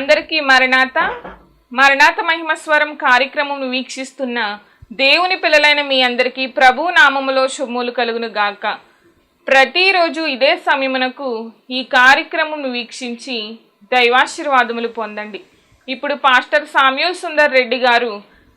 అందరికీ మరణాత మరణాత మహిమ స్వరం కార్యక్రమం వీక్షిస్తున్న దేవుని పిల్లలైన మీ అందరికీ ప్రభు నామములో శుభములు కలుగును గాక. ప్రతిరోజు ఇదే సమయమునకు ఈ కార్యక్రమం వీక్షించి దైవాశీర్వాదములు పొందండి. ఇప్పుడు పాస్టర్ సామ్యూల్ సుందర్ రెడ్డి గారు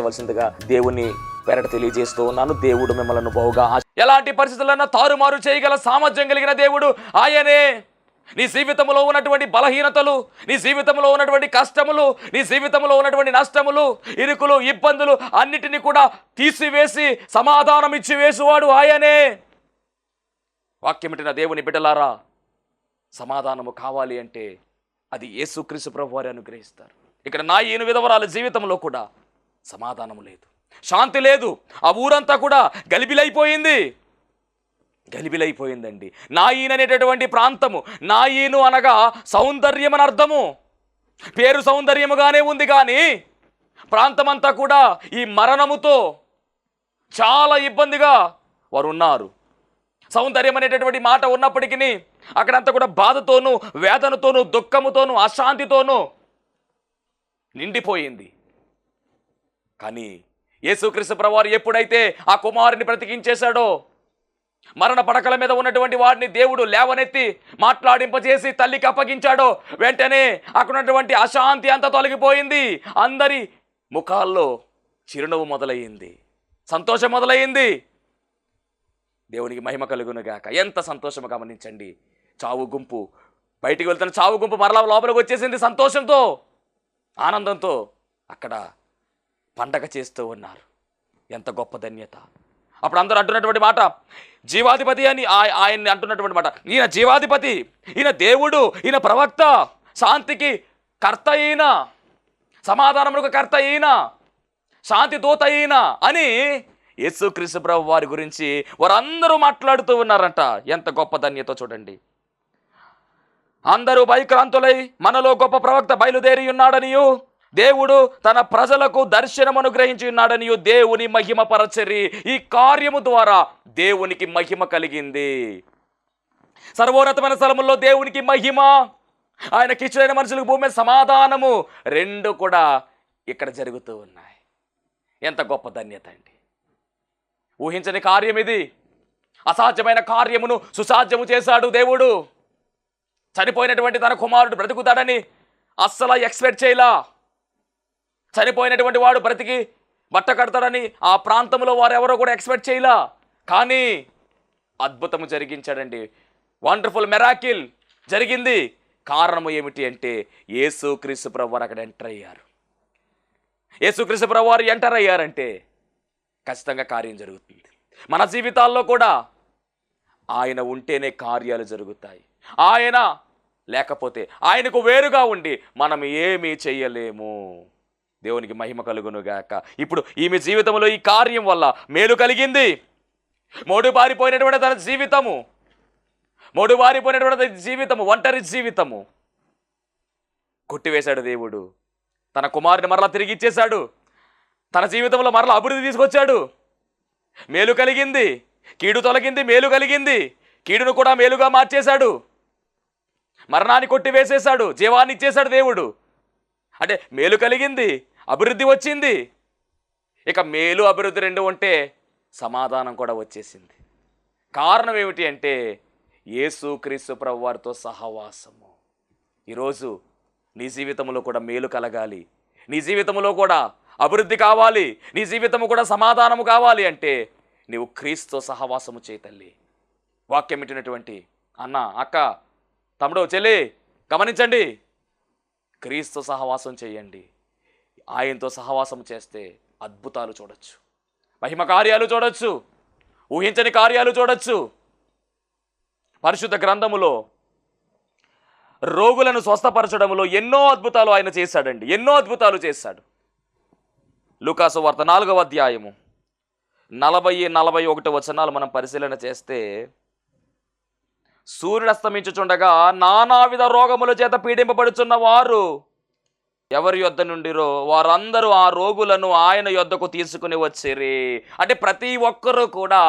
ఆచరించవలసిందిగా దేవుని పేరట తెలియజేస్తూ ఉన్నాను. దేవుడు మిమ్మల్ని బహుగా ఎలాంటి పరిస్థితులన్నా తారుమారు చేయగల సామర్థ్యం కలిగిన దేవుడు ఆయనే. నీ జీవితంలో ఉన్నటువంటి బలహీనతలు నీ జీవితంలో ఉన్నటువంటి కష్టములు నీ జీవితంలో ఉన్నటువంటి నష్టములు ఇరుకులు ఇబ్బందులు అన్నిటినీ కూడా తీసివేసి సమాధానం ఇచ్చి వేసువాడు ఆయనే. వాక్యమిటిన దేవుని బిడ్డలారా సమాధానము కావాలి అంటే అది యేసుక్రీస్తు ప్రభు వారి అనుగ్రహిస్తారు. ఇక్కడ నా ఈయన విధవరాల జీవితంలో కూడా సమాధానము లేదు. శాంతి లేదు. ఆ ఊరంతా కూడా గలిబిలైపోయింది. గలిబిలైపోయిందండి. నాయీన్ అనేటటువంటి ప్రాంతము. నాయీను అనగా సౌందర్యం అని అర్థము. పేరు సౌందర్యముగానే ఉంది కానీ ప్రాంతమంతా కూడా ఈ మరణముతో చాలా ఇబ్బందిగా వారు ఉన్నారు సౌందర్యం అనేటటువంటి మాట ఉన్నప్పటికీ అక్కడంతా కూడా బాధతోనూ వేదనతోనూ దుఃఖముతోనూ అశాంతితోనూ నిండిపోయింది. కానీ యేసుక్రీస్తు ప్రభువారు ఎప్పుడైతే ఆ కుమారుని బ్రతికించేశాడో మరణ పడకల మీద ఉన్నటువంటి వాడిని దేవుడు లేవనెత్తి మాట్లాడింపజేసి తల్లికి అప్పగించాడో వెంటనే అక్కడ ఉన్నటువంటి అశాంతి అంతా తొలగిపోయింది. అందరి ముఖాల్లో చిరునవ్వు మొదలయ్యింది. సంతోషం మొదలయ్యింది. దేవునికి మహిమ కలుగునుగాక ఎంత సంతోషము గమనించండి. చావు గుంపు. బయటికి వెళ్తున్న చావు గుంపు మరలా లోపలికి వచ్చేసింది సంతోషంతో ఆనందంతో అక్కడ పండగ చేస్తూ ఉన్నారు. ఎంత గొప్ప ధన్యత. అప్పుడు అందరూ అంటున్నటువంటి మాట జీవాధిపతి అని ఆయన్ని అంటున్నటువంటి మాట. ఈయన జీవాధిపతి ఈయన దేవుడు ఈయన ప్రవక్త శాంతికి కర్త ఈయన సమాధానములకు కర్త ఈయన శాంతి దూత ఈయన అని యేసుక్రీస్తు ప్రభు వారి గురించి వారందరూ మాట్లాడుతూ ఉన్నారంట. ఎంత గొప్ప ధన్యత చూడండి. అందరూ భయక్రాంతులై మనలో గొప్ప ప్రవక్త బయలుదేరి ఉన్నాడనియు దేవుడు తన ప్రజలకు దర్శనం అనుగ్రహించి ఉన్నాడని దేవుని మహిమ పరచరి. ఈ కార్యము ద్వారా దేవునికి మహిమ కలిగింది. సర్వోన్నతమైన స్థలముల్లో దేవునికి మహిమ. ఆయన కిచ్చులైన మనుషులకు భూమి సమాధానము రెండు కూడా ఇక్కడ జరుగుతూ ఉన్నాయి. ఎంత గొప్ప ధన్యత అండి. ఊహించని కార్యం ఇది. అసాధ్యమైన కార్యమును సుసాధ్యము చేశాడు దేవుడు. చనిపోయినటువంటి తన కుమారుడు బ్రతుకుతాడని అస్సలు ఎక్స్పెక్ట్ చేయలా. చనిపోయినటువంటి వాడు బ్రతికి బట్ట కడతాడని ఆ ప్రాంతంలో వారు ఎవరో కూడా ఎక్స్పెక్ట్ చేయలా. కానీ అద్భుతము జరిగించాడండి. వండర్ఫుల్ మెరాకిల్ జరిగింది. కారణము ఏమిటి అంటే యేసు క్రీస్తు ప్రభు వారు అక్కడ ఎంటర్ అయ్యారు. యేసు క్రీస్తు ప్రభు వారు ఎంటర్ అయ్యారంటే ఖచ్చితంగా కార్యం జరుగుతుంది. మన జీవితాల్లో కూడా ఆయన ఉంటేనే కార్యాలు జరుగుతాయి. ఆయన లేకపోతే ఆయనకు వేరుగా ఉండి మనం ఏమీ చెయ్యలేము దేవునికి మహిమ కలుగునుగాక. ఇప్పుడు ఈమె జీవితంలో ఈ కార్యం వల్ల మేలు కలిగింది. మూడు పారిపోయినటువంటి తన జీవితము. మూడు పారిపోయినటువంటి జీవితము ఒంటరి జీవితము. కొట్టివేశాడు దేవుడు. తన కుమారుని మరలా తిరిగి ఇచ్చేశాడు. తన జీవితంలో మరలా అభివృద్ధి తీసుకొచ్చాడు. మేలు కలిగింది. కీడు తొలగింది మేలు కలిగింది. కీడును కూడా మేలుగా మార్చేశాడు. మరణాన్ని కొట్టివేసేశాడు. జీవాన్ని ఇచ్చేశాడు దేవుడు. అంటే మేలు కలిగింది. అభివృద్ధి వచ్చింది. ఇక మేలు అభివృద్ధి రెండు ఉంటే సమాధానం కూడా వచ్చేసింది. కారణం ఏమిటి అంటే యేసు క్రీస్తు ప్రభు వారితో సహవాసము. ఈరోజు నీ జీవితంలో కూడా మేలు కలగాలి. నీ జీవితంలో కూడా అభివృద్ధి కావాలి. నీ జీవితము కూడా సమాధానము కావాలి అంటే నీవు క్రీస్తు సహవాసము చేయతల్లి వాక్యం ఇట్టినటువంటి అన్న అక్క తమ్ముడు చెల్లి గమనించండి. క్రీస్తు సహవాసం చేయండి. ఆయనతో సహవాసం చేస్తే అద్భుతాలు చూడొచ్చు. మహిమ కార్యాలు చూడొచ్చు. ఊహించని కార్యాలు చూడొచ్చు. పరిశుద్ధ గ్రంథములో రోగులను స్వస్థపరచడంలో ఎన్నో అద్భుతాలు ఆయన చేశాడండి. ఎన్నో అద్భుతాలు చేశాడు. లుకాసు వార్త నాలుగవ అధ్యాయము. నలభై నలభై ఒకటి వచనాలు మనం పరిశీలన చేస్తే సూర్యుడు అస్తమించుచుండగా నానావిధ రోగముల చేత పీడింపబడుచున్న వారు ఎవరి యొద్ద నుండిరో వారందరూ ఆ రోగులను ఆయన యొద్దకు తీసుకుని వచ్చిరి. అంటే ప్రతి ఒక్కరూ కూడా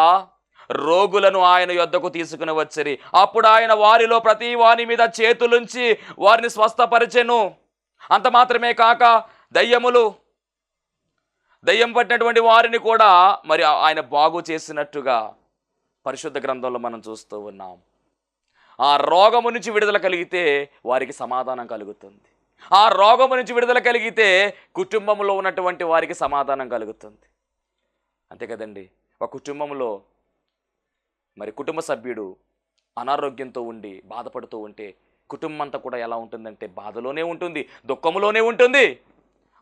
రోగులను ఆయన యొద్దకు తీసుకుని వచ్చిరి. అప్పుడు ఆయన వారిలో ప్రతి వాని మీద చేతులుంచి వారిని స్వస్థపరిచెను. అంత మాత్రమే కాక దయ్యములు దయ్యం పట్టినటువంటి వారిని కూడా మరి ఆయన బాగు చేసినట్టుగా పరిశుద్ధ గ్రంథంలో మనం చూస్తూ ఉన్నాం. ఆ రోగము నుంచి విడుదల కలిగితే వారికి సమాధానం కలుగుతుంది. ఆ రోగము నుంచి విడుదల కలిగితే కుటుంబంలో ఉన్నటువంటి వారికి సమాధానం కలుగుతుంది. అంతే కదండి? ఒక కుటుంబంలో మరి కుటుంబ సభ్యుడు అనారోగ్యంతో ఉండి బాధపడుతూ ఉంటే కుటుంబం అంతా కూడా ఎలా ఉంటుందంటే బాధలోనే ఉంటుంది దుఃఖంలోనే ఉంటుంది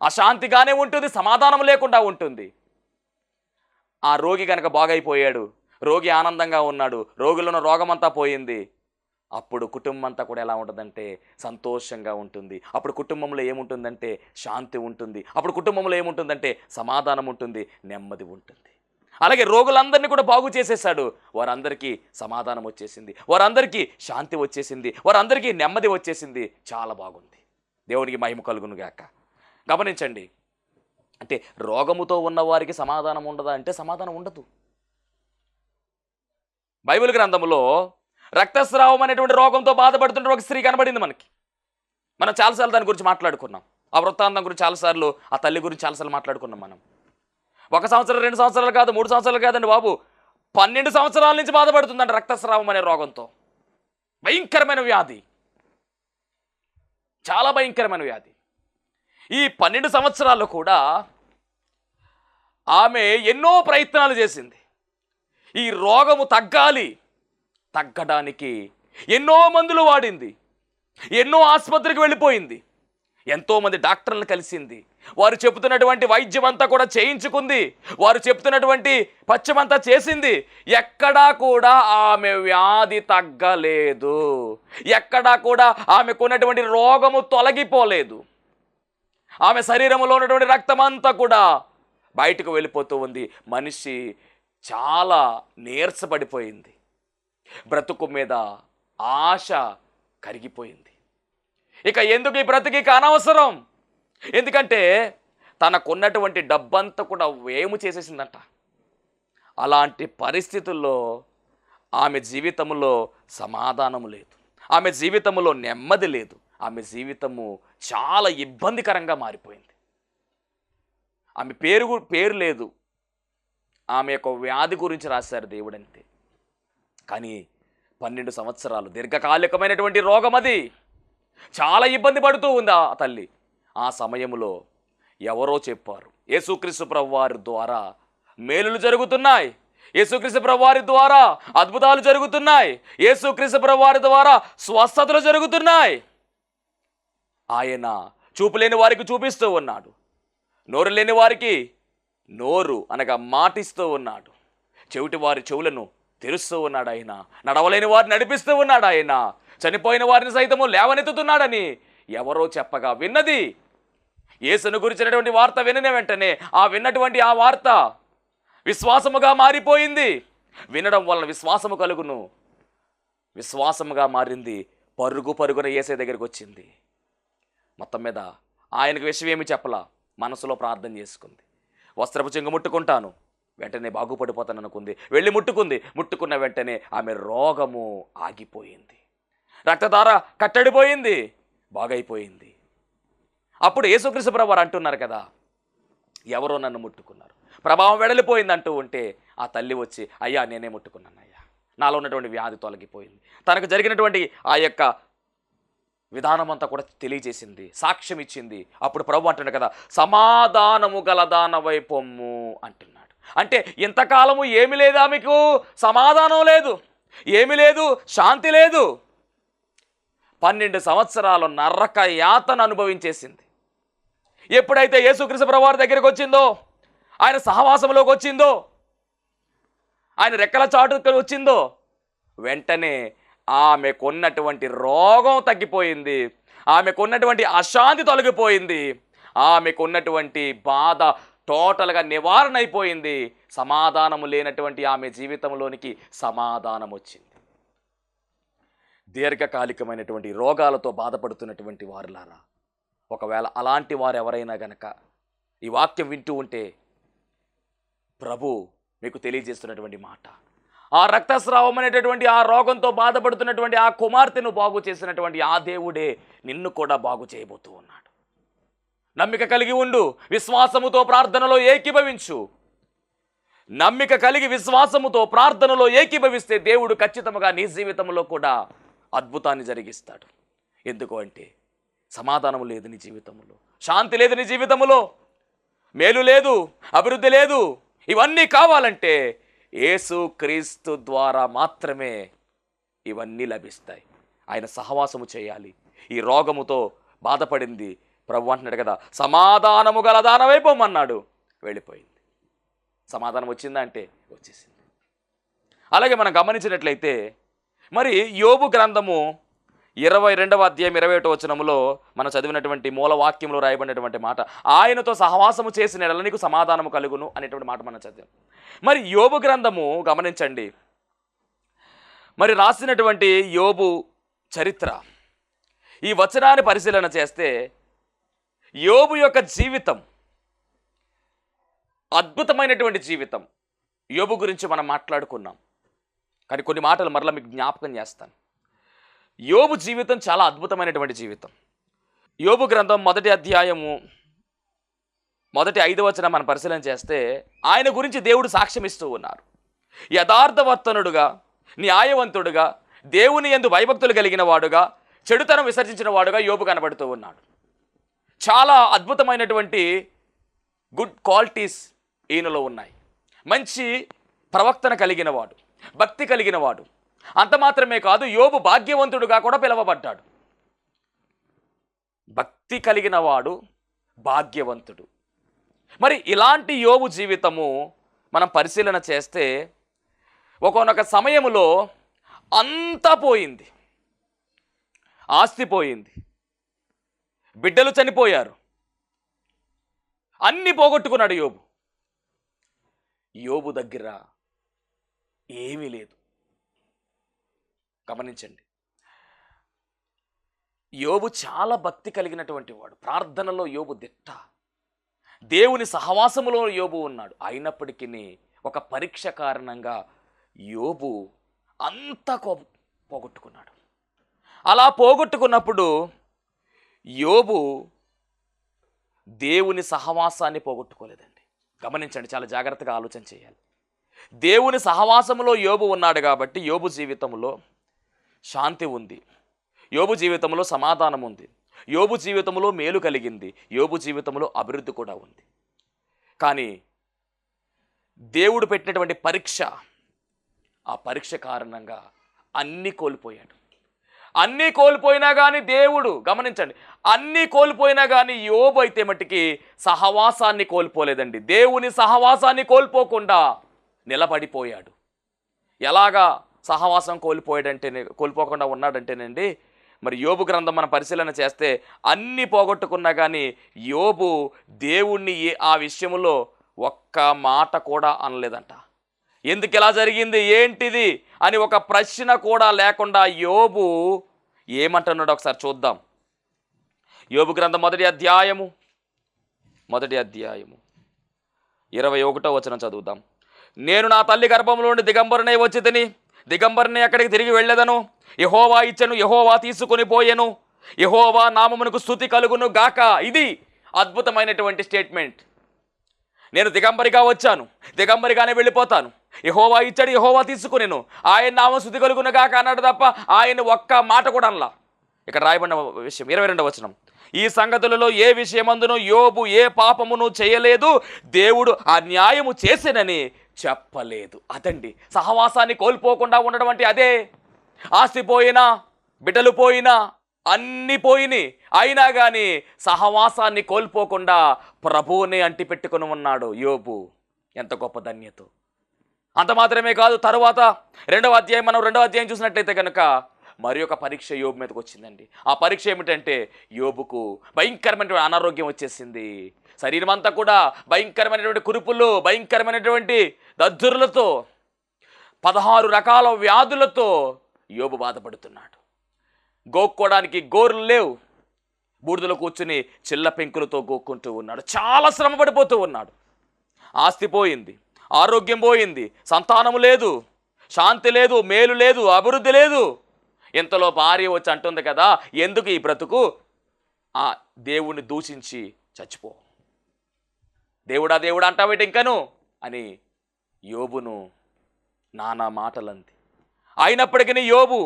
అశాంతిగానే ఉంటుంది సమాధానం లేకుండా ఉంటుంది. ఆ రోగి కనుక బాగైపోయాడు రోగి ఆనందంగా ఉన్నాడు రోగిలో ఉన్న రోగమంతా పోయింది అప్పుడు కుటుంబం అంతా కూడా ఎలా ఉంటుందంటే సంతోషంగా ఉంటుంది. అప్పుడు కుటుంబంలో ఏముంటుందంటే శాంతి ఉంటుంది. అప్పుడు కుటుంబంలో ఏముంటుందంటే సమాధానం ఉంటుంది. నెమ్మది ఉంటుంది. అలాగే రోగులందరినీ కూడా బాగు చేసేసాడు వారందరికీ సమాధానం వచ్చేసింది. వారందరికీ శాంతి వచ్చేసింది. వారందరికీ నెమ్మది వచ్చేసింది. చాలా బాగుంది. దేవునికి మహిమ కలుగును గాక. గమనించండి. అంటే రోగముతో ఉన్న వారికి సమాధానం ఉండదా? అంటే సమాధానం ఉండదు. బైబిల్ గ్రంథంలో రక్తస్రావం అనేటువంటి రోగంతో బాధపడుతుంటే ఒక స్త్రీ కనబడింది మనకి. మనం చాలాసార్లు దాని గురించి మాట్లాడుకున్నాం. ఆ వృత్తాంతం గురించి చాలాసార్లు ఆ తల్లి గురించి చాలాసార్లు మాట్లాడుకున్నాం మనం. ఒక సంవత్సరం రెండు సంవత్సరాలు కాదు మూడు సంవత్సరాలు కాదండి బాబు. పన్నెండు సంవత్సరాల నుంచి బాధపడుతుందండి రక్తస్రావం అనే రోగంతో. భయంకరమైన వ్యాధి. చాలా భయంకరమైన వ్యాధి. ఈ పన్నెండు సంవత్సరాల్లో కూడా ఆమె ఎన్నో ప్రయత్నాలు చేసింది. ఈ రోగము తగ్గాలి. తగ్గడానికి ఎన్నో మందులు వాడింది ఎన్నో ఆసుపత్రికి వెళ్ళిపోయింది ఎంతోమంది డాక్టర్లను కలిసింది. వారు చెబుతున్నటువంటి వైద్యం అంతా కూడా చేయించుకుంది వారు చెప్తున్నటువంటి పచ్చమంతా చేసింది. ఎక్కడా కూడా ఆమె వ్యాధి తగ్గలేదు ఎక్కడా కూడా ఆమెకున్నటువంటి రోగము తొలగిపోలేదు. ఆమె శరీరంలో ఉన్నటువంటి రక్తం అంతా కూడా బయటకు వెళ్ళిపోతూ ఉంది. మనిషి చాలా నీరసపడిపోయింది. బ్రతుకు మీద ఆశ కరిగిపోయింది. ఇక ఎందుకు ఈ బ్రతికి కానవసరం ఎందుకంటే తనకున్నటువంటి డబ్బంతా కూడా వేము చేసేసిందంట. అలాంటి పరిస్థితుల్లో ఆమె జీవితంలో సమాధానం లేదు. ఆమె జీవితంలో నెమ్మది లేదు. ఆమె జీవితము చాలా ఇబ్బందికరంగా మారిపోయింది. ఆమె పేరు పేరు లేదు. ఆమె యొక్క వ్యాధి గురించి రాశారు దేవుడంతే. కానీ పన్నెండు సంవత్సరాలు దీర్ఘకాలికమైనటువంటి రోగం అది. చాలా ఇబ్బంది పడుతూ ఉంది ఆ తల్లి? ఆ సమయంలో ఎవరో చెప్పారు యేసుక్రీస్తు ప్రభువారి ద్వారా మేలులు జరుగుతున్నాయి. యేసుక్రీస్తు ప్రభువారి ద్వారా అద్భుతాలు జరుగుతున్నాయి. యేసుక్రీస్తు ప్రభువారి ద్వారా స్వస్థతలు జరుగుతున్నాయి. ఆయన చూపు లేని వారికి చూపిస్తూ ఉన్నాడు. నోరు లేని వారికి నోరు అనగా మాటిస్తూ ఉన్నాడు. చెవిటి వారి చెవులను తెరుస్తూ ఉన్నాడు ఆయన నడవలేని వారిని నడిపిస్తూ ఉన్నాడు ఆయన చనిపోయిన వారిని సైతము లేవనెత్తుతున్నాడని ఎవరో చెప్పగా విన్నది. యేసును గురించినటువంటి వార్త వినిన వెంటనే ఆ విన్నటువంటి ఆ వార్త విశ్వాసముగా మారిపోయింది. వినడం వలన విశ్వాసము కలుగును. విశ్వాసముగా మారింది. పరుగు పరుగున ఏసే దగ్గరికి వచ్చింది. మొత్తం మీద ఆయనకు విషయం ఏమి చెప్పలా. మనసులో ప్రార్థన చేసుకుంది. వస్త్రపు చెంగు ముట్టుకుంటాను. వెంటనే బాగుపడిపోతాను అనుకుంది వెళ్ళి ముట్టుకుంది. ముట్టుకున్న వెంటనే ఆమె రోగము ఆగిపోయింది. రక్తధార కట్టడిపోయింది. బాగైపోయింది. అప్పుడు యేసుక్రీస్తు ప్రభు వారు అంటున్నారు కదా ఎవరో నన్ను ముట్టుకున్నారు. ప్రభావం వెడలిపోయింది అంటూ ఉంటే ఆ తల్లి వచ్చి అయ్యా నేనే ముట్టుకున్నాను అయ్యా నాలో ఉన్నటువంటి వ్యాధి తొలగిపోయింది. తనకు జరిగినటువంటి ఆ యొక్క విధానమంతా కూడా తెలియజేసింది సాక్ష్యం ఇచ్చింది అప్పుడు ప్రభు అంటున్నాడు కదా సమాధానము గలదాన పొమ్ము అంటున్నాడు. అంటే ఇంతకాలము ఏమి లేదా మీకు? సమాధానం లేదు. ఏమి లేదు? శాంతి లేదు. పన్నెండు సంవత్సరాలు నరక యాతను అనుభవించేసింది. ఎప్పుడైతే యేసుక్రీస్తు ప్రభువారి దగ్గరికి వచ్చిందో ఆయన సహవాసంలోకి వచ్చిందో ఆయన రెక్కల చాటుకు వచ్చిందో వెంటనే ఆమెకున్నటువంటి రోగం తగ్గిపోయింది. ఆమెకున్నటువంటి అశాంతి తొలగిపోయింది. ఆమెకున్నటువంటి బాధ టోటల్గా నివారణ అయిపోయింది సమాధానము లేనటువంటి ఆమె జీవితంలోనికి సమాధానం వచ్చింది దీర్ఘకాలికమైనటువంటి రోగాలతో బాధపడుతున్నటువంటి వారులారా ఒకవేళ అలాంటి వారు ఎవరైనా గనక ఈ వాక్యం వింటూ ఉంటే ప్రభు మీకు తెలియజేస్తున్నటువంటి మాట. ఆ రక్తస్రావం అనేటటువంటి ఆ రోగంతో బాధపడుతున్నటువంటి ఆ కుమార్తెను బాగు చేసినటువంటి ఆ దేవుడే నిన్ను కూడా బాగు చేయబోతూ ఉన్నాడు. నమ్మిక కలిగి ఉండు విశ్వాసముతో ప్రార్థనలో ఏకీభవించు. నమ్మిక కలిగి విశ్వాసముతో ప్రార్థనలో ఏకీభవిస్తే దేవుడు ఖచ్చితంగా నీ జీవితంలో కూడా అద్భుతాన్ని జరిగిస్తాడు. ఎందుకు అంటే సమాధానం లేదు నీ జీవితంలో శాంతి లేదు నీ జీవితంలో మేలు లేదు అభివృద్ధి లేదు ఇవన్నీ కావాలంటే యేసు క్రీస్తు ద్వారా మాత్రమే ఇవన్నీ లభిస్తాయి. ఆయన సహవాసము చేయాలి. ఈ రోగముతో బాధపడింది ప్రభు అంటున్నాడు కదా సమాధానము గల దానమైపోమన్నాడు వెళ్ళిపోయింది. సమాధానం వచ్చిందా అంటే వచ్చేసింది. అలాగే మనం గమనించినట్లయితే మరి యోబు గ్రంథము ఇరవై రెండవ అధ్యాయం ఇరవై ఒకటో వచనంలో మనం చదివినటువంటి మూల వాక్యంలో రాయబడినటువంటి మాట ఆయనతో సహవాసము చేసిన ఎడల నీకు సమాధానము కలుగును అనేటువంటి మాట మనం చదివాం. మరి యోబు గ్రంథము గమనించండి. మరి రాసినటువంటి యోబు చరిత్ర ఈ వచనాన్ని పరిశీలన చేస్తే యోబు యొక్క జీవితం అద్భుతమైనటువంటి జీవితం యోబు గురించి మనం మాట్లాడుకున్నాం. కానీ కొన్ని మాటలు మరలా మీకు జ్ఞాపకం చేస్తాను. యోబు జీవితం చాలా అద్భుతమైనటువంటి జీవితం. యోబు గ్రంథం మొదటి అధ్యాయము మొదటి ఐదు వచ్చిన మనం పరిశీలన చేస్తే ఆయన గురించి దేవుడు సాక్ష్యం ఇస్తూ ఉన్నారు. యథార్థవర్తనుడుగా న్యాయవంతుడుగా దేవుని ఎందు భయభక్తులు కలిగిన వాడుగా చెడుతనం విసర్జించిన వాడుగా యోబు కనబడుతూ ఉన్నాడు. చాలా అద్భుతమైనటువంటి గుడ్ క్వాలిటీస్ ఈయనలో ఉన్నాయి. మంచి ప్రవక్తన కలిగిన వాడు భక్తి కలిగిన వాడు. అంత మాత్రమే కాదు యోబు భాగ్యవంతుడుగా కూడా పిలువబడ్డాడు. భక్తి కలిగిన వాడు భాగ్యవంతుడు. మరి ఇలాంటి యోబు జీవితము మనం పరిశీలన చేస్తే ఒకనొక సమయములో అంతా పోయింది. ఆస్తి పోయింది. బిడ్డలు చనిపోయారు. అన్ని పోగొట్టుకున్నాడు యోబు. యోబు దగ్గర ఏమీ లేదు. గమనించండి. యోబు చాలా భక్తి కలిగినటువంటి వాడు. ప్రార్థనలో యోబు దిట్ట. దేవుని సహవాసములో యోబు ఉన్నాడు. అయినప్పటికీ ఒక పరీక్ష కారణంగా యోబు అంతా పోగొట్టుకున్నాడు. అలా పోగొట్టుకున్నప్పుడు యోబు దేవుని సహవాసాన్ని పోగొట్టుకోలేదండి. గమనించండి చాలా జాగ్రత్తగా ఆలోచన చేయాలి. దేవుని సహవాసములో యోబు ఉన్నాడు కాబట్టి యోబు జీవితంలో శాంతి ఉంది. యోబు జీవితంలో సమాధానం ఉంది. యోబు జీవితంలో మేలు కలిగింది. యోబు జీవితంలో అభివృద్ధి కూడా ఉంది. కానీ దేవుడు పెట్టినటువంటి పరీక్ష ఆ పరీక్ష కారణంగా అన్నీ కోల్పోయాడు. అన్నీ కోల్పోయినా కానీ దేవుడు గమనించండి అన్నీ కోల్పోయినా కానీ యోబు అయితే మట్టికి సహవాసాన్ని కోల్పోలేదండి. దేవుని సహవాసాన్ని కోల్పోకుండా నిలబడిపోయాడు. ఎలాగా? సహవాసం కోల్పోయాడంటేనే కోల్పోకుండా ఉన్నాడంటేనండి మరి యోబు గ్రంథం మనం పరిశీలన చేస్తే అన్ని పోగొట్టుకున్నా కానీ యోబు దేవుణ్ణి ఆ విషయంలో ఒక్క మాట కూడా అనలేదంట. ఎందుకు ఇలా జరిగింది? ఏంటిది? అని ఒక ప్రశ్న కూడా లేకుండా యోబు ఏమంటున్నాడు ఒకసారి చూద్దాం. యోబు గ్రంథం మొదటి అధ్యాయము. మొదటి అధ్యాయము. ఇరవై ఒకటో వచనం చదువుదాం. నేను నా తల్లి గర్భంలోని నుండి వచ్చి తిని దిగంబర్ని అక్కడికి తిరిగి వెళ్ళేదను. యహోవా ఇచ్చను యహోవా తీసుకొని పోయెను. యహోవా నామమునకు స్థుతి కలుగును గాక. ఇది అద్భుతమైనటువంటి స్టేట్మెంట్. నేను దిగంబరిగా వచ్చాను. దిగంబరిగానే వెళ్ళిపోతాను. యహోవా ఇచ్చాడు యహోవా తీసుకునేను. ఆయన నామం శుద్ధి కలుగును గాక అన్నాడు తప్ప ఆయన ఒక్క మాట కూడా అనలా. ఇక్కడ రాయబడిన విషయం ఇరవై రెండవ వచనం. ఈ సంగతులలో ఏ విషయమందును యోబు ఏ పాపమును చేయలేదు. దేవుడు ఆ న్యాయము చేసేనని చెప్పలేదు. అదండి. సహవాసాన్ని కోల్పోకుండా ఉండడం అంటే అదే. ఆస్తి పోయినా బిడ్డలు పోయినా అన్ని పోయినాయి. అయినా కానీ సహవాసాన్ని కోల్పోకుండా ప్రభువుని అంటిపెట్టుకుని ఉన్నాడు యోబు. ఎంత గొప్ప ధన్యత. అంత మాత్రమే కాదు తరువాత రెండవ అధ్యాయం మనం రెండవ అధ్యాయం చూసినట్లయితే కనుక మరి ఒక పరీక్ష యోబు మీదకి వచ్చిందండి. ఆ పరీక్ష ఏమిటంటే యోబుకు భయంకరమైనటువంటి అనారోగ్యం వచ్చేసింది. శరీరం అంతా కూడా భయంకరమైనటువంటి కురుపులు భయంకరమైనటువంటి దద్దురులతో పదహారు రకాల వ్యాధులతో యోబు బాధపడుతున్నాడు. గోక్కోవడానికి గోర్లు లేవు. బూడిదలో కూర్చుని చిల్ల పెంకులతో గోక్కుంటూ ఉన్నాడు. చాలా శ్రమ పడిపోతూ ఉన్నాడు. ఆస్తి పోయింది ఆరోగ్యం పోయింది సంతానము లేదు శాంతి లేదు మేలు లేదు అభివృద్ధి లేదు. ఇంతలో భార్య వచ్చి అంటుంది కదా ఎందుకు ఈ బ్రతుకు? ఆ దేవుణ్ణి దూషించి చచ్చిపో. దేవుడా దేవుడా అంటావేటి ఇంకను? అని యోబును నానా మాటలంది. అయినప్పటికీ యోబు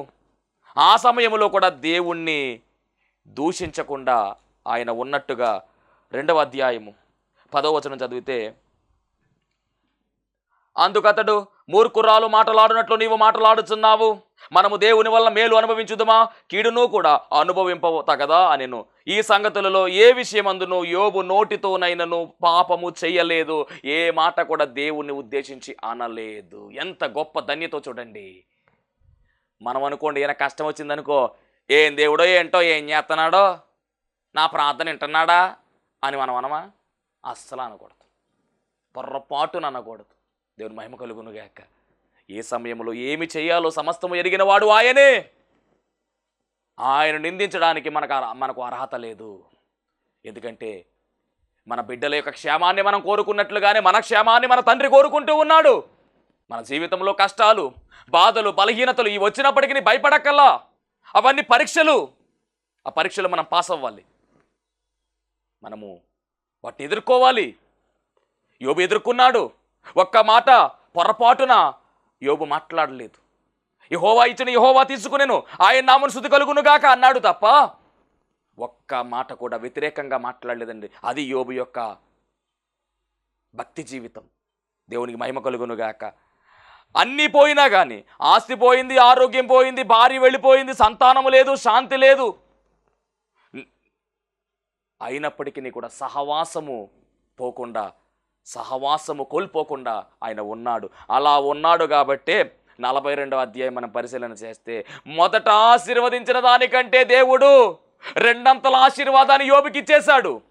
ఆ సమయంలో కూడా దేవుణ్ణి దూషించకుండా ఆయన ఉన్నట్టుగా రెండవ అధ్యాయము పదవ వచనం చదివితే అందుకతడు మూర్ఖురాలు మాటలాడునట్లు నీవు మాటలాడుచున్నావు. మనము దేవుని వల్ల మేలు అనుభవించుదుమా? కీడును కూడా అనుభవింపవు తగదా అనెను. ఈ సంగతులలో ఏ విషయమందును యోబు నోటితోనైనను పాపము చెయ్యలేదు. ఏ మాట కూడా దేవుణ్ణి ఉద్దేశించి అనలేదు. ఎంత గొప్ప ధన్యతో చూడండి. మనం అనుకోండి ఈయన కష్టం వచ్చిందనుకో ఏం దేవుడో ఏంటో ఏం చేస్తున్నాడో నా ప్రార్థన వింటున్నాడా? అని మనం అనమా? అస్సలు అనకూడదు. పొర్రపాటును అనకూడదు. దేవుని మహిమ కలుగునుగాక ఏ సమయంలో ఏమి చేయాలో సమస్తము ఎరిగిన వాడు ఆయనే. ఆయన నిందించడానికి మనకు మనకు అర్హత లేదు. ఎందుకంటే మన బిడ్డల యొక్క క్షేమాన్ని మనం కోరుకున్నట్లుగానే మన క్షేమాన్ని మన తండ్రి కోరుకుంటూ ఉన్నాడు. మన జీవితంలో కష్టాలు బాధలు బలహీనతలు ఇవి వచ్చినప్పటికీ భయపడక్కల్లా. అవన్నీ పరీక్షలు. ఆ పరీక్షలు మనం పాస్ అవ్వాలి. మనము వాటిని ఎదుర్కోవాలి. యోబు ఎదుర్కొన్నాడు. ఒక్క మాట పొరపాటున యోబు మాట్లాడలేదు. యహోవా ఇచ్చిన యహోవా తీసుకునేను. ఆయన నామను శుద్ధి కలుగునుగాక అన్నాడు తప్ప ఒక్క మాట కూడా వ్యతిరేకంగా మాట్లాడలేదండి. అది యోబు యొక్క భక్తి జీవితం. దేవునికి మహిమ కలుగునుగాక. అన్నీ పోయినా కానీ ఆస్తి పోయింది ఆరోగ్యం పోయింది భార్య వెళ్ళిపోయింది సంతానము లేదు శాంతి లేదు. అయినప్పటికీ కూడా సహవాసము పోకుండా సహవాసము కోల్పోకుండా ఆయన ఉన్నాడు. అలా ఉన్నాడు కాబట్టే నలభై రెండవ అధ్యాయం మనం పరిశీలన చేస్తే మొదట ఆశీర్వదించిన దానికంటే దేవుడు రెండంతల ఆశీర్వాదాన్ని యోబుకి ఇచ్చేశాడు.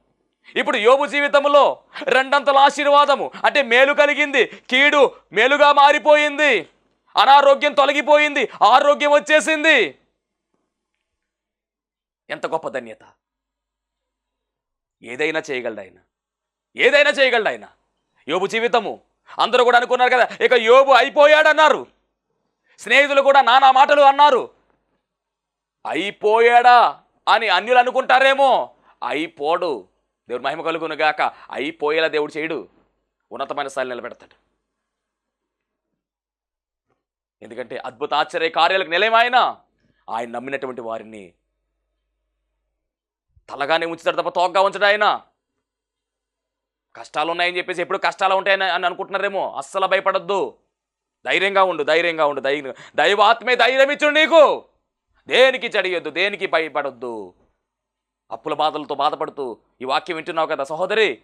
ఇప్పుడు యోబు జీవితంలో రెండంతల ఆశీర్వాదము అంటే మేలు కలిగింది కీడు మేలుగా మారిపోయింది అనారోగ్యం తొలగిపోయింది ఆరోగ్యం వచ్చేసింది. ఎంత గొప్ప ధన్యత. ఏదైనా చేయగలడు ఆయన. ఏదైనా చేయగలడు ఆయన. యోబు జీవితము. అందరూ కూడా అనుకున్నారు కదా ఇక యోబు అయిపోయాడన్నారు. స్నేహితులు కూడా నానా మాటలు అన్నారు. అయిపోయాడా అని అన్యులు అనుకుంటారేమో. అయిపోడు. దేవుడు మహిమ కలుగును గాక. అయిపోయేలా దేవుడు చేయడు. ఉన్నతమైన స్థాయి నిలబెడతాడు. ఎందుకంటే అద్భుత ఆశ్చర్య కార్యాలకు నిలయమాయన ఆయన. నమ్మినటువంటి వారిని తలగానే ఉంచుతాడు తప్ప తోగ్గా ఉంచడు ఆయన. కష్టాలు ఉన్నాయని చెప్పేసి ఎప్పుడు కష్టాలు ఉంటాయని అని అనుకుంటున్నారేమో. అస్సలు భయపడొద్దు. ధైర్యంగా ఉండు ధైర్యంగా ఉండు ధైర్యం దైవాత్మే ధైర్యం ఇచ్చుడు నీకు. దేనికి చడియొద్దు దేనికి భయపడొద్దు. అప్పుల బాధలతో బాధపడుతూ ఈ వాక్యం వింటున్నావు కదా సహోదరి?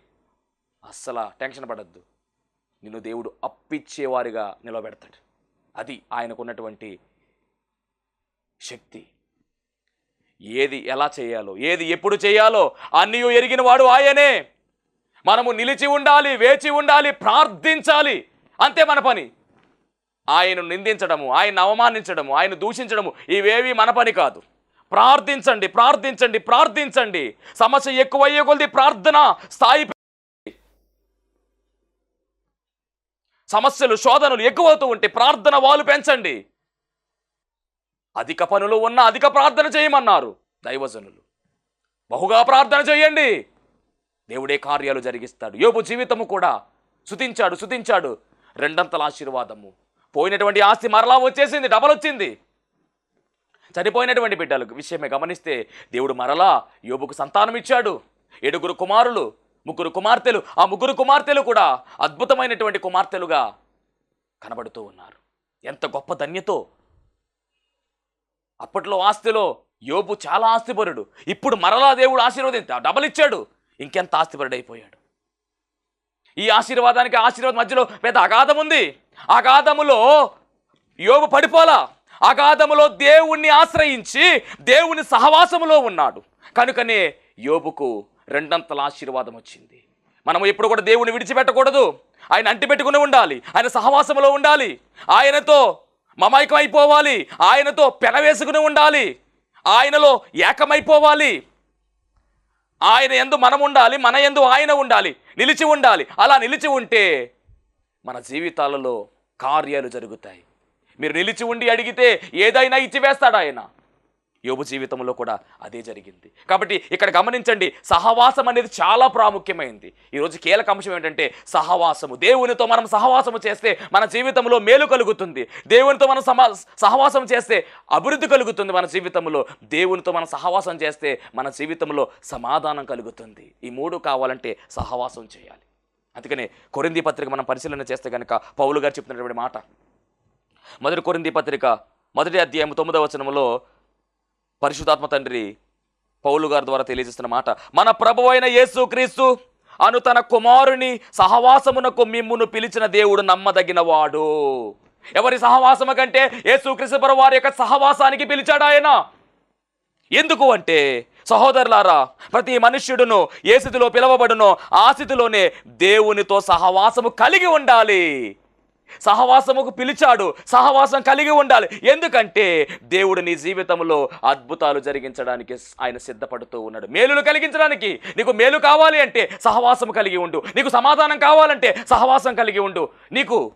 అస్సలు టెన్షన్ పడద్దు. నిన్ను దేవుడు అప్పిచ్చేవారిగా నిలబెడతాడు. అది ఆయనకున్నటువంటి శక్తి. ఏది ఎలా చేయాలో ఏది ఎప్పుడు చేయాలో అన్నీ ఎరిగిన వాడు ఆయనే. మనము నిలిచి ఉండాలి వేచి ఉండాలి ప్రార్థించాలి. అంతే మన పని. ఆయనను నిందించడము ఆయన అవమానించడము ఆయన దూషించడము ఇవేవి మన పని కాదు. ప్రార్థించండి ప్రార్థించండి ప్రార్థించండి. సమస్య ఎక్కువయ్యే కొద్ది ప్రార్థన స్థాయి సమస్యలు శోధనలు ఎక్కువవుతూ ఉంటే ప్రార్థన వాళ్ళు పెంచండి. అధిక పనులు ఉన్న అధిక ప్రార్థన చేయమన్నారు దైవజనులు. బహుగా ప్రార్థన చేయండి. దేవుడే కార్యాలు జరిగిస్తాడు. యోబు జీవితము కూడా శుతించాడు శుతించాడు. రెండంతల ఆశీర్వాదము. పోయినటువంటి ఆస్తి మరలా వచ్చేసింది డబల్ వచ్చింది. చనిపోయినటువంటి బిడ్డలకు విషయమే గమనిస్తే దేవుడు మరలా యోబుకు సంతానం ఇచ్చాడు. ఏడుగురు కుమారులు ముగ్గురు కుమార్తెలు ఆ ముగ్గురు కుమార్తెలు కూడా అద్భుతమైనటువంటి కుమార్తెలుగా కనబడుతూ ఉన్నారు. ఎంత గొప్ప ధన్యతో. అప్పట్లో ఆస్తిలో యోబు చాలా ఆస్తిపరుడు. ఇప్పుడు మరలా దేవుడు ఆశీర్వదించ డబల్ ఇచ్చాడు. ఇంకెంత ఆస్తిపరుడైపోయాడు? ఈ ఆశీర్వాదానికి ఆశీర్వాదం మధ్యలో పెద్ద అగాధం ఉంది. అగాధములో యోగు పడిపోలా. అగాధములో దేవుణ్ణి ఆశ్రయించి దేవుని సహవాసములో ఉన్నాడు. కనుకనే యోబుకు రెండంతల ఆశీర్వాదం వచ్చింది. మనము ఎప్పుడు కూడా దేవుని విడిచిపెట్టకూడదు. ఆయన అంటిపెట్టుకుని ఉండాలి. ఆయన సహవాసములో ఉండాలి. ఆయనతో మమైకం అయిపోవాలి ఆయనతో పెనవేసుకుని ఉండాలి. ఆయనలో ఏకమైపోవాలి. ఆయన ఎందు మనం ఉండాలి మన ఎందు ఆయన ఉండాలి నిలిచి ఉండాలి. అలా నిలిచి ఉంటే మన జీవితాలలో కార్యాలు జరుగుతాయి. మీరు నిలిచి ఉండి అడిగితే ఏదైనా ఇచ్చివేస్తాడు ఆయన. యోబు జీవితంలో కూడా అదే జరిగింది. కాబట్టి ఇక్కడ గమనించండి సహవాసం అనేది చాలా ప్రాముఖ్యమైంది. ఈరోజు కీలక అంశం ఏంటంటే సహవాసము. దేవునితో మనం సహవాసము చేస్తే మన జీవితంలో మేలు కలుగుతుంది. దేవునితో మనం సమా సహవాసం చేస్తే అభివృద్ధి కలుగుతుంది మన జీవితంలో. దేవునితో మనం సహవాసం చేస్తే మన జీవితంలో సమాధానం కలుగుతుంది. ఈ మూడు కావాలంటే సహవాసం చేయాలి. అందుకనే కొరింది పత్రిక మనం పరిశీలన చేస్తే కనుక పౌలు గారు చెప్తున్నటువంటి మాట. మొదటి కొరింది పత్రిక మొదటి అధ్యాయం తొమ్మిదవ వచనములో పరిశుధాత్మ తండ్రి పౌలు గారి ద్వారా తెలియజేస్తున్న మాట మన ప్రభు అయిన యేసు క్రీస్తు అను తన కుమారుని సహవాసమునకు మిమ్మును పిలిచిన దేవుడు నమ్మదగిన వాడు ఎవరి సహవాసము కంటే యేసుక్రీస్తు వారి యొక్క సహవాసానికి పిలిచాడు ఆయన. ఎందుకు అంటే సహోదరులారా ప్రతి మనుష్యుడును ఏ స్థితిలో పిలవబడునో ఆ స్థితిలోనే దేవునితో సహవాసము కలిగి ఉండాలి. సహవాసముకు పిలిచాడు సహవాసం కలిగి ఉండాలి. ఎందుకంటే దేవుడు నీ జీవితంలో అద్భుతాలు జరిగించడానికి ఆయన సిద్ధపడుతూ ఉన్నాడు. మేలులు కలిగించడానికి నీకు మేలు కావాలి అంటే సహవాసం కలిగి ఉండు. నీకు సమాధానం కావాలంటే సహవాసం కలిగి ఉండు. నీకు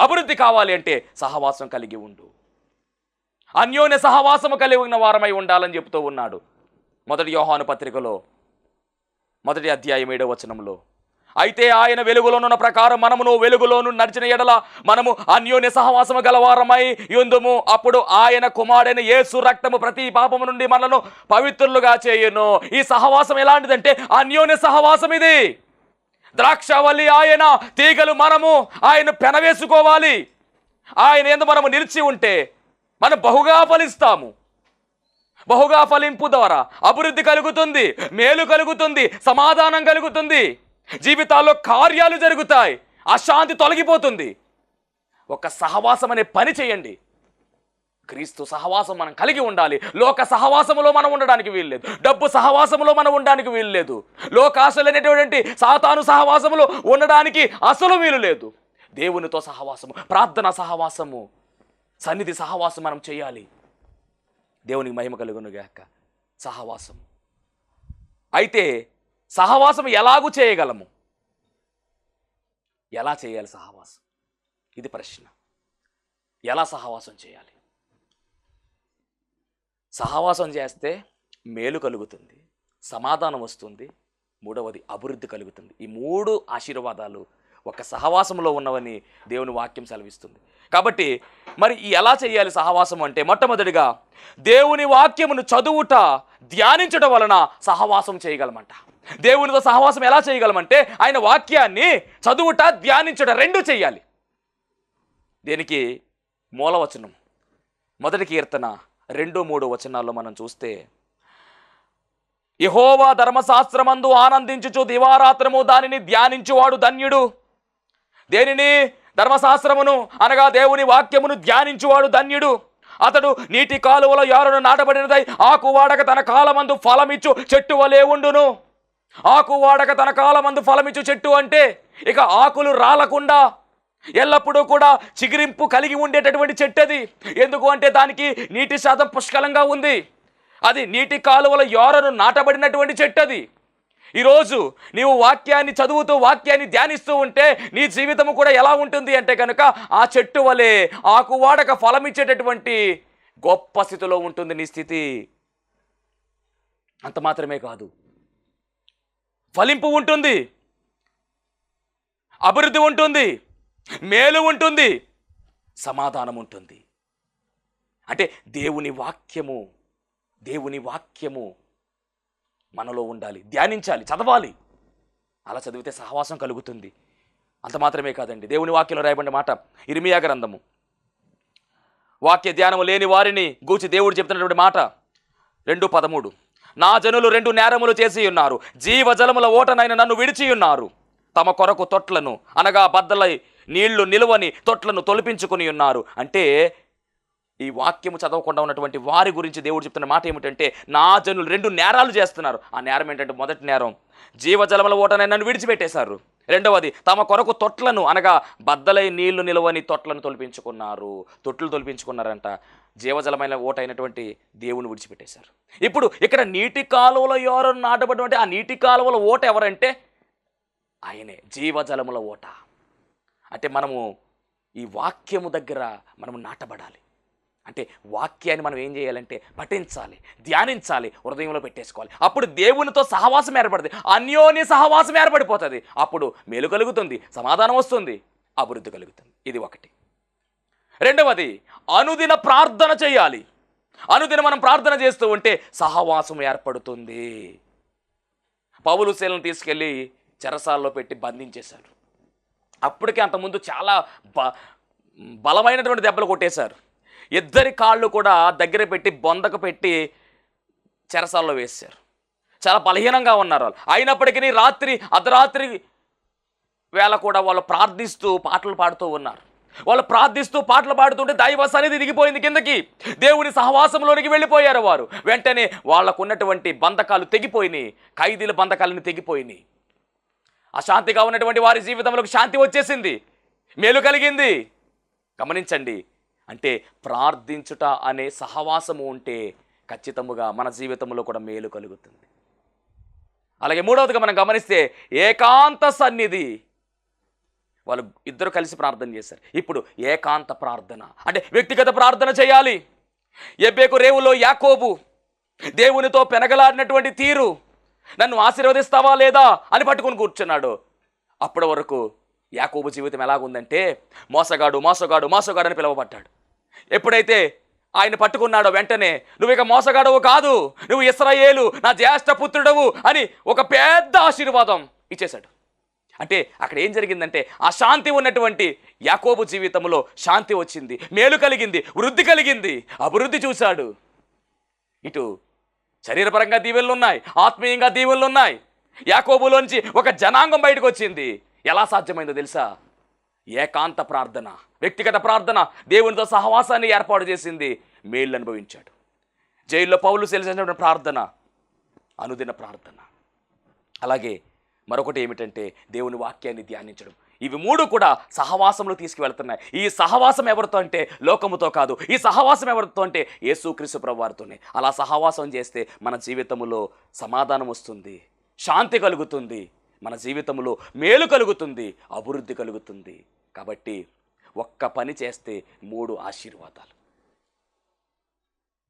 అభివృద్ధి కావాలి అంటే సహవాసం కలిగి ఉండు. అన్యోన్య సహవాసము కలిగి ఉన్న వారమై ఉండాలని చెబుతూ ఉన్నాడు. మొదటి యోహాను పత్రికలో మొదటి అధ్యాయం ఏడవ వచనంలో అయితే ఆయన వెలుగులోనున్న ప్రకారం మనమును వెలుగులోను నడిచిన ఎడల మనము అన్యోన్య సహవాసము గలవారమై యుందుము. అప్పుడు ఆయన కుమారుడైన యేసు రక్తము ప్రతి పాపము నుండి మనలను పవిత్రులుగా చేయును. ఈ సహవాసం ఎలాంటిదంటే అన్యోన్య సహవాసం ఇది. ద్రాక్షవల్లి ఆయన తీగలు మనము ఆయన పెనవేసుకోవాలి. ఆయన ఎందు మనము నిలిచి ఉంటే మనం బహుగా ఫలిస్తాము. బహుగా ఫలింపు ద్వారా అభివృద్ధి కలుగుతుంది మేలు కలుగుతుంది సమాధానం కలుగుతుంది. జీవితాల్లో కార్యాలు జరుగుతాయి. అశాంతి తొలగిపోతుంది. ఒక సహవాసం అనే పని చేయండి. క్రీస్తు సహవాసం మనం కలిగి ఉండాలి. లోక సహవాసములో మనం ఉండడానికి వీల్లేదు. డబ్బు సహవాసములో మనం ఉండడానికి వీలు లేదు లోకాశలు అనేటువంటి సాతాను సహవాసములో ఉండడానికి అసలు వీలు లేదు దేవునితో సహవాసము ప్రార్థన సహవాసము సన్నిధి సహవాసం మనం చేయాలి. దేవునికి మహిమ కలుగునుగాక. సహవాసం అయితే సహవాసం ఎలాగూ చేయగలము? ఎలా చేయాలి సహవాసం? ఇది ప్రశ్న. ఎలా సహవాసం చేయాలి? సహవాసం చేస్తే మేలు కలుగుతుంది సమాధానం వస్తుంది మూడవది అభివృద్ధి కలుగుతుంది. ఈ మూడు ఆశీర్వాదాలు ఒక సహవాసంలో ఉన్నవని దేవుని వాక్యం సెలవిస్తుంది. కాబట్టి మరి ఎలా చేయాలి సహవాసం అంటే మొట్టమొదటిగా దేవుని వాక్యమును చదువుట ధ్యానించడం వలన సహవాసం చేయగలమంట. దేవునితో సహవాసం ఎలా చేయగలమంటే ఆయన వాక్యాన్ని చదువుట ధ్యానించుట రెండు చేయాలి. దీనికి? మూలవచనం. మొదటి కీర్తన రెండు మూడు వచనాల్లో మనం చూస్తే యహోవా ధర్మశాస్త్రమందు ఆనందించుచు దివారాత్రము దానిని ధ్యానించువాడు ధన్యుడు. దేనిని? ధర్మశాస్త్రమును అనగా దేవుని వాక్యమును ధ్యానించువాడు ధన్యుడు. అతడు నీటి కాలువలో యారును నాటబడినదై ఆకు వాడక తన కాలమందు ఫలమిచ్చు చెట్టు వలే ఉండును. ఆకు వాడక తన కాలమందు ఫలమిచ్చు చెట్టు అంటే ఇక ఆకులు రాలకుండా ఎల్లప్పుడూ కూడా చిగిరింపు కలిగి ఉండేటటువంటి చెట్టు అది ఎందుకు అంటే దానికి నీటి శాతం పుష్కలంగా ఉంది. అది నీటి కాలువల యోరను నాటబడినటువంటి చెట్టు అది ఈరోజు నీవు వాక్యాన్ని చదువుతూ వాక్యాన్ని ధ్యానిస్తూ ఉంటే నీ జీవితము కూడా ఎలా ఉంటుంది అంటే కనుక ఆ చెట్టు వలె ఆకు వాడక ఫలమిచ్చేటటువంటి గొప్ప స్థితిలో ఉంటుంది నీ స్థితి. అంత మాత్రమే కాదు. ఫలింపు ఉంటుంది. అభివృద్ధి ఉంటుంది. మేలు ఉంటుంది. సమాధానం ఉంటుంది. అంటే దేవుని వాక్యము దేవుని వాక్యము మనలో ఉండాలి. ధ్యానించాలి చదవాలి. అలా చదివితే సహవాసం కలుగుతుంది. అంత మాత్రమే కాదండి. దేవుని వాక్యంలో రాయబడిన మాట ఇరిమియా గ్రంథము. వాక్య ధ్యానము లేని వారిని గూచి దేవుడు చెప్తున్నటువంటి మాట రెండు పదమూడు. నా జనులు రెండు నేరములు చేసి ఉన్నారు. జీవజలముల ఓటనైన నన్ను విడిచి ఉన్నారు. తమ కొరకు తొట్లను అనగా బద్దలై నీళ్ళు నిలువని తొట్లను తొలిపించుకుని ఉన్నారు. అంటే ఈ వాక్యము చదవకుండా ఉన్నటువంటి వారి గురించి దేవుడు చెప్తున్న మాట ఏమిటంటే నా జనులు రెండు నేరాలు చేస్తున్నారు. ఆ నేరం ఏంటంటే మొదటి నేరం. జీవజలముల ఓటనై నన్ను విడిచిపెట్టేశారు. రెండవది తమ కొరకు తొట్లను అనగా బద్దలై నీళ్ళు నిలువని తొట్లను తొలిపించుకున్నారు. తొట్లు తొలిపించుకున్నారంట. జీవజలమైన ఓటైనటువంటి దేవుని విడిచిపెట్టేశారు. ఇప్పుడు ఇక్కడ నీటి కాలువల ఎవరు నాటబడినటువంటి ఆ నీటి కాలువల ఓట ఎవరంటే ఆయనే జీవజలముల ఓట. అంటే మనము ఈ వాక్యము దగ్గర మనము నాటబడాలి. అంటే వాక్యాన్ని మనం ఏం చేయాలంటే పఠించాలి ధ్యానించాలి హృదయంలో పెట్టేసుకోవాలి. అప్పుడు దేవునితో సహవాసం ఏర్పడుతుంది అన్యోన్య సహవాసం ఏర్పడిపోతుంది. అప్పుడు మేలు కలుగుతుంది సమాధానం వస్తుంది అభివృద్ధి కలుగుతుంది. ఇది ఒకటి. రెండవది అనుదిన ప్రార్థన చేయాలి. అనుదిన మనం ప్రార్థన చేస్తూ ఉంటే సహవాసం ఏర్పడుతుంది. పౌలు శైలను తీసుకెళ్ళి చెరసాల్లో పెట్టి బంధించేశారు. అప్పటికే అంతకుముందు చాలా బ బలమైనటువంటి దెబ్బలు కొట్టేశారు. ఇద్దరి కాళ్ళు కూడా దగ్గర పెట్టి బొందకు పెట్టి చెరసాల్లో వేశారు. చాలా బలహీనంగా ఉన్నారు వాళ్ళు. అయినప్పటికీ రాత్రి అర్ధరాత్రి వేళ కూడా వాళ్ళు ప్రార్థిస్తూ పాటలు పాడుతూ ఉన్నారు. వాళ్ళు ప్రార్థిస్తూ పాటలు పాడుతుంటే దైవ సన్నిధి దిగిపోయింది కిందకి. దేవుని సహవాసంలోనికి వెళ్ళిపోయారు వారు. వెంటనే వాళ్ళకు ఉన్నటువంటి బంధకాలు తెగిపోయినాయి. ఖైదీల బంధకాలను తెగిపోయినాయి. అశాంతిగా ఉన్నటువంటి వారి జీవితంలోకి శాంతి వచ్చేసింది. మేలు కలిగింది. గమనించండి. అంటే ప్రార్థించుట అనే సహవాసము ఉంటే ఖచ్చితముగా మన జీవితంలో కూడా మేలు కలుగుతుంది. అలాగే మూడవదిగా మనం గమనిస్తే ఏకాంత సన్నిధి. వాళ్ళు ఇద్దరు కలిసి ప్రార్థన చేశారు. ఇప్పుడు ఏకాంత ప్రార్థన. అంటే వ్యక్తిగత ప్రార్థన చేయాలి. ఎబ్బేకు రేవులో యాకోబు దేవునితో పెనగలాడినటువంటి తీరు నన్ను ఆశీర్వదిస్తావా లేదా అని పట్టుకొని కూర్చున్నాడు. అప్పటి వరకు యాకోబు జీవితం ఎలాగుందంటే మోసగాడు మోసగాడు మోసగాడు అని పిలువబడ్డాడు. ఎప్పుడైతే ఆయన పట్టుకున్నాడో వెంటనే నువ్వు ఇక మోసగాడవు కాదు. నువ్వు ఇస్రాయేలు నా జ్యేష్ఠ పుత్రుడవు అని ఒక పెద్ద ఆశీర్వాదం ఇచ్చేశాడు. అంటే అక్కడ ఏం జరిగిందంటే ఆ శాంతి ఉన్నటువంటి యాకోబు జీవితంలో శాంతి వచ్చింది మేలు కలిగింది వృద్ధి కలిగింది అభివృద్ధి చూశాడు. ఇటు శరీరపరంగా దీవెళ్ళు ఉన్నాయి ఆత్మీయంగా దీవెళ్ళు ఉన్నాయి. యాకోబులోంచి ఒక జనాంగం బయటకు వచ్చింది. ఎలా సాధ్యమైందో తెలుసా? ఏకాంత ప్రార్థన వ్యక్తిగత ప్రార్థన దేవునితో సహవాసాన్ని ఏర్పాటు చేసింది మేళ్ళు అనుభవించాడు. జైల్లో పౌలు తెలిసినటువంటి ప్రార్థన అనుదిన ప్రార్థన. అలాగే మరొకటి ఏమిటంటే దేవుని వాక్యాన్ని ధ్యానించడం. ఇవి మూడు కూడా సహవాసంలో తీసుకువెళ్తున్నాయి. ఈ సహవాసం ఎవరితో అంటే లోకముతో కాదు. ఈ సహవాసం ఎవరితో అంటే యేసుక్రీస్తు ప్రభువారితోనే. అలా సహవాసం చేస్తే మన జీవితంలో సమాధానం వస్తుంది శాంతి కలుగుతుంది మన జీవితంలో మేలు కలుగుతుంది అభివృద్ధి కలుగుతుంది. కాబట్టి ఒక్క పని చేస్తే మూడు ఆశీర్వాదాలు.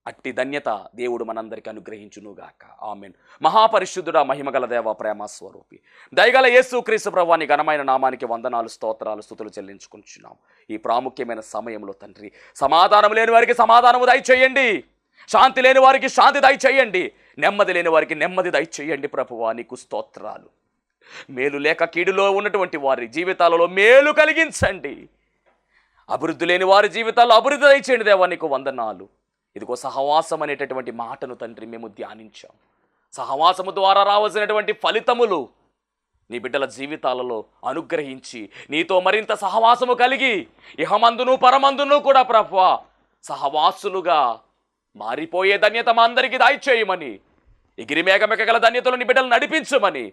అట్టి ధన్యత దేవుడు మనందరికీ అనుగ్రహించునుగాక. ఆమెన్. మహాపరిశుద్ధుడా మహిమగల దేవ ప్రేమ స్వరూపి. దయగల యేసు క్రీస్తు ప్రభాని ఘనమైన నామానికి వందనాలు స్తోత్రాలు స్థుతులు చెల్లించుకుంటున్నాం. ఈ ప్రాముఖ్యమైన సమయంలో తండ్రి సమాధానం లేని వారికి సమాధానము దయచేయండి. శాంతి లేని వారికి శాంతి దయచేయండి. నెమ్మది లేని వారికి నెమ్మది దయచేయండి ప్రభువా నీకు స్తోత్రాలు. మేలు లేక కీడులో ఉన్నటువంటి వారి జీవితాలలో మేలు కలిగించండి. అభివృద్ధి లేని వారి జీవితాల్లో అభివృద్ధి దయచేయండి దేవా నీకు వందనాలు. ఇదిగో సహవాసం అనేటటువంటి మాటను తండ్రి మేము ధ్యానించాం. సహవాసము ద్వారా రావాల్సినటువంటి ఫలితములు నీ బిడ్డల జీవితాలలో అనుగ్రహించి నీతో మరింత సహవాసము కలిగి ఇహమందును పరమందును కూడా ప్రభా సహవాసులుగా మారిపోయే ధన్యత మా అందరికీ దాయిచేయమని ఎగిరి మేఘమెక్కగల ధన్యతలు నీ బిడ్డలు నడిపించమని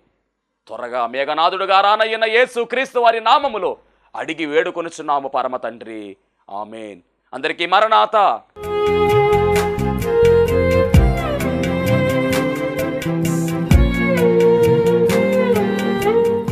త్వరగా మేఘనాథుడుగా రానయ్యన యేసు క్రీస్తు వారి నామములో అడిగి వేడుకొనుచున్నాము పరమ తండ్రి. ఆమెన్. అందరికీ మరణాత.